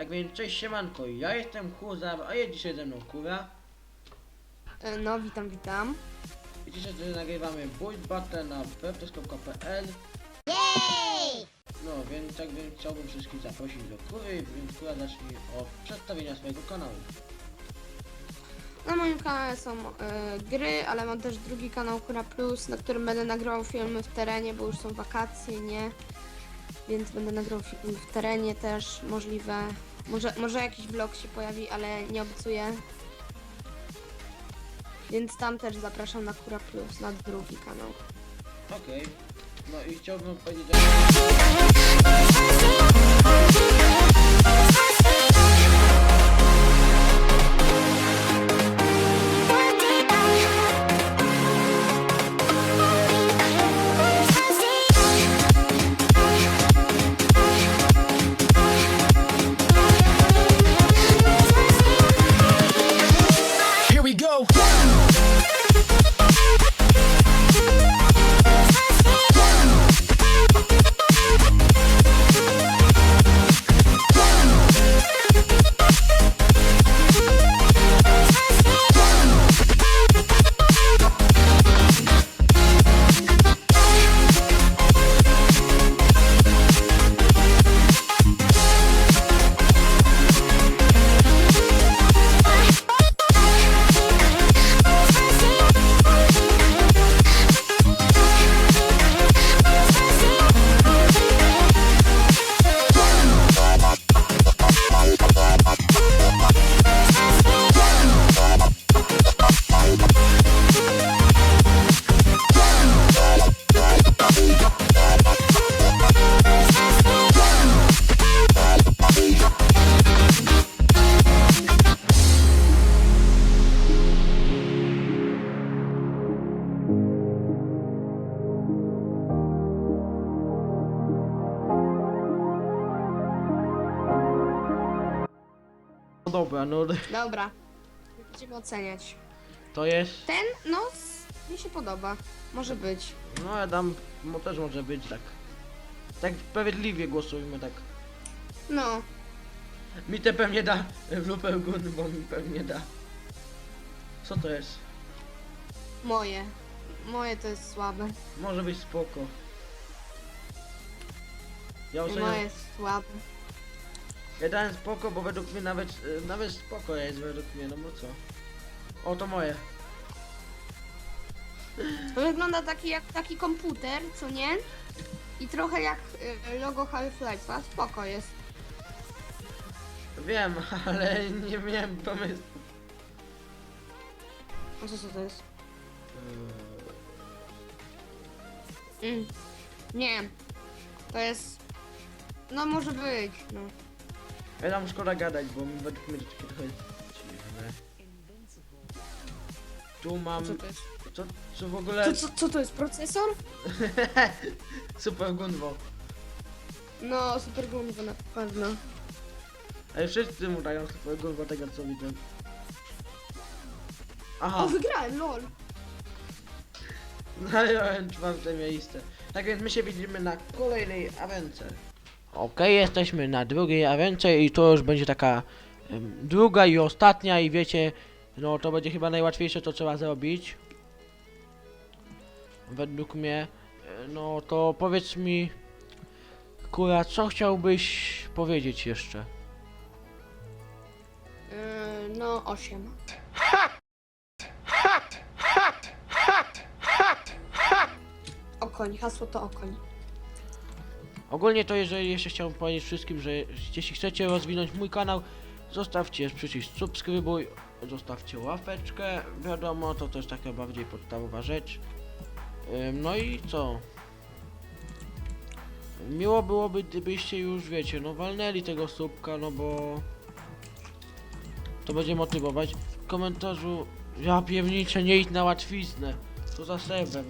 Tak więc cześć siemanko, ja jestem Huzar, a jest dzisiaj ze mną Kura. E, No, witam, witam. I dzisiaj sobie nagrywamy Bullet Battle na www.pl No więc tak więc chciałbym wszystkich zaprosić do Kury, więc Kura zacznij od przedstawienia swojego kanału. Na moim kanale są e, gry, ale mam też drugi kanał Kura Plus, na którym będę nagrywał filmy w terenie, bo już są wakacje, nie? Więc będę nagrywał filmy w terenie też, możliwe. Może, może jakiś vlog się pojawi, ale nie obiecuję. Więc tam też zapraszam na Kura Plus, na drugi kanał. Okej. No i chciałbym powiedzieć. Dobra, no Dobra, będziemy oceniać. to jest... Ten, no, s- mi się podoba. Może być. No ja dam... No też może być tak. Tak sprawiedliwie głosujmy tak. No, Mi te pewnie da lupę gun, bo mi pewnie da. Co to jest? moje. Moje to jest słabe. Może być spoko. Ja oceniam, Moje jest słabe. Ja dałem spoko, bo według mnie nawet, e, nawet spoko jest według mnie, no bo co? O, to moje. To wygląda taki jak taki komputer, co nie? I trochę jak y, logo Half-Life'a. Spoko jest. Wiem, ale nie miałem pomysłu. A co, co to jest? Mm. Nie. To jest... No może być, no. Ja tam szkoda gadać, bo mi według mnie to takie trochę dziwne. Tu mam... Co to jest? Co, co w ogóle... Co, co, co to jest? Procesor? Super Gunwo. No, super gumbo na pewno. Ale wszyscy mu dają Super Gunwo tego co widzę. Aha. O, wygrałem, lol. Zająłem czwarte miejsce. Tak więc my się widzimy na kolejnej awence. Okej, jesteśmy na drugiej awence i to już będzie taka em, druga i ostatnia i wiecie, no to będzie chyba najłatwiejsze co trzeba zrobić. Według mnie, E, no to powiedz mi, Kura, co chciałbyś powiedzieć jeszcze? Yy, no, 8. Okoń, hasło to okoń. Ogólnie to jeżeli jeszcze chciałbym powiedzieć wszystkim, że jeśli chcecie rozwinąć mój kanał, zostawcie przycisk subskrybuj, zostawcie łapeczkę, wiadomo, to też taka bardziej podstawowa rzecz. No i co? Miło byłoby, gdybyście już, wiecie, no walnęli tego słupka, no bo... To będzie motywować. W komentarzu, ja piewnicze, nie idź na łatwiznę. Co za serwer.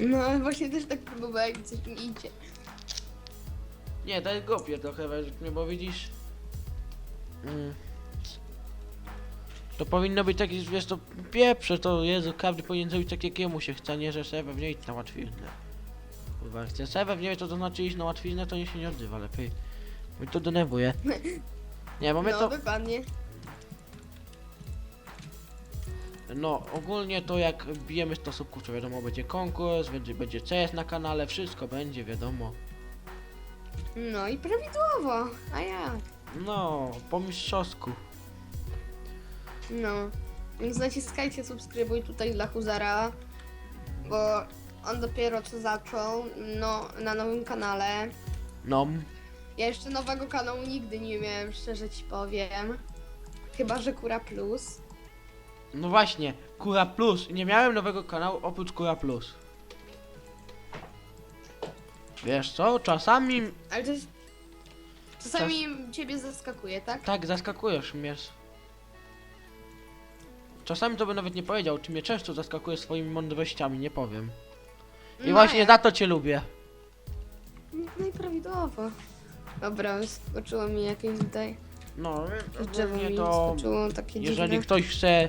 No, właśnie też tak próbowałem, coś mi idzie. Nie, to jest głupie trochę według mnie, bo widzisz... Mm. To powinno być takie, wiesz, to pieprze, to Jezu, każdy powinien zrobić tak, jak jemu się chce, nie, że serwer nie idź na łatwiznę. Kurwa, chce serwer nie wie, co to znaczy iść na łatwiznę, to nie się nie odzywa, lepiej Mnie to denerwuje. Nie, bo mnie No, to... No, ogólnie to jak bijemy 100 subków, to wiadomo, będzie konkurs, będzie, będzie CS na kanale, wszystko będzie, wiadomo. No i prawidłowo. A jak? No, po mistrzowsku. No. Więc naciskajcie subskrybuj tutaj dla Huzara, bo on dopiero co zaczął no, na nowym kanale. No, Ja jeszcze nowego kanału nigdy nie miałem, szczerze ci powiem. Chyba, że Kura Plus. No właśnie, Kura Plus. Nie miałem nowego kanału oprócz Kura Plus. Wiesz co, czasami Ale to jest... Czasami ciebie zaskakuje, tak? tak zaskakujesz mnie. Czasami to by nawet nie powiedział, czy mnie często zaskakuje swoimi mądrościami, nie powiem. I No właśnie jak? za to cię lubię. No i prawidłowo. Dobra, skoczyło mi jakieś tutaj. No, Drzewo ogólnie mi to skoczyło takie jeżeli dziwne. ktoś chce,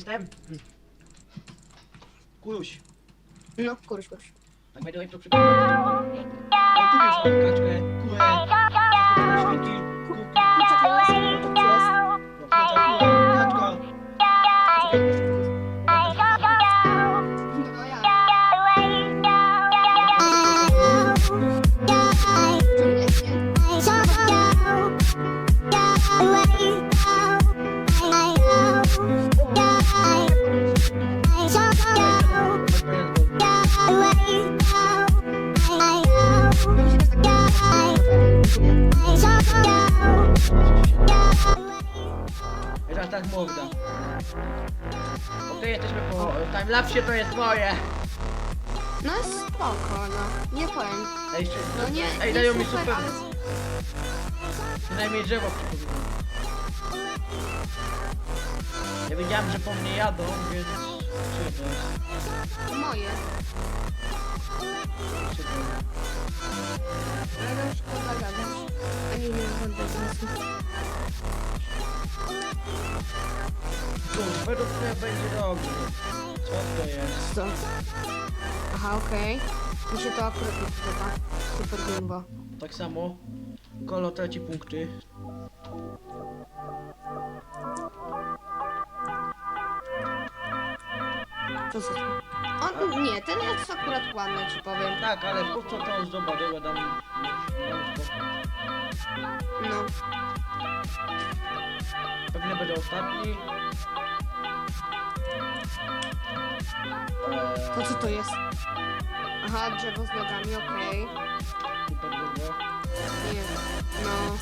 Jestem. Kuruś. No, kurz, kurz. Tak by the way, to przypomnę. O, tu wiesz, mam kaczkę, kurę, świnki, Kurczak jest, kurczak jest. no, kurę, Okej, jesteśmy po timelapsie, to jest moje. No jest spoko, no. Nie powiem. Ej, jeszcze, No nie, ej, nie dają mi super, super, ale... przynajmniej drzewo przypomina. Ja wiedziałem, że po mnie jadą, więc... Czy to jest? Moje. Czy to jest? Ale to szkoda gadać. A nie, nie, będę sensu. Cóż, według mnie będzie dobrze. Co to jest? Co? Aha, okej. Mi się to akurat nie podoba. Super gumbo. Tak samo. Kolo traci punkty. Co to? On, nie, ten jest akurat ładny, ci powiem. Tak, ale po co to? Ja dam... dam spokój. No. Pewnie będzie ostatni. To co to jest? Aha, drzewo z nogami, okej. Nie. No.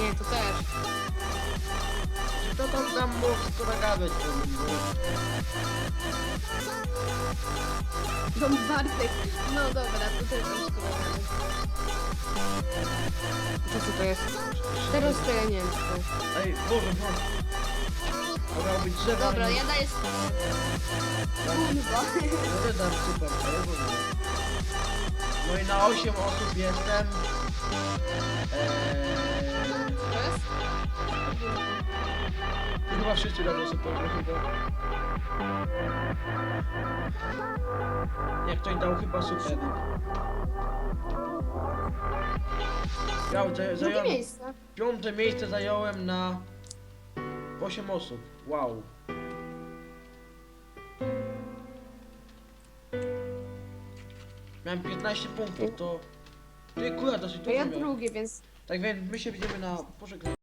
Nie, to też. To tam tam mógł suragawy Dom Bartek. No dobra, to też tam szkoda. To co to jest? Teraz to ja nie wiem co to jest. Ej, Boże, Boże. To miało być drzewo. Dobra, ja daję... Kurwa. No to dam super, to No i na 8 osób jestem. Eee, To jest? Chyba wszyscy super, no chyba. Jak ktoś dał chyba super. Ja za- Drugie zająłem, miejsce. piąte miejsce zająłem na 8 osób. Wow. Miałem 15 punktów, to... Ty kula dosyć To dużo ja miałem. drugie, więc Tak więc my się widzimy na pożegnaniu.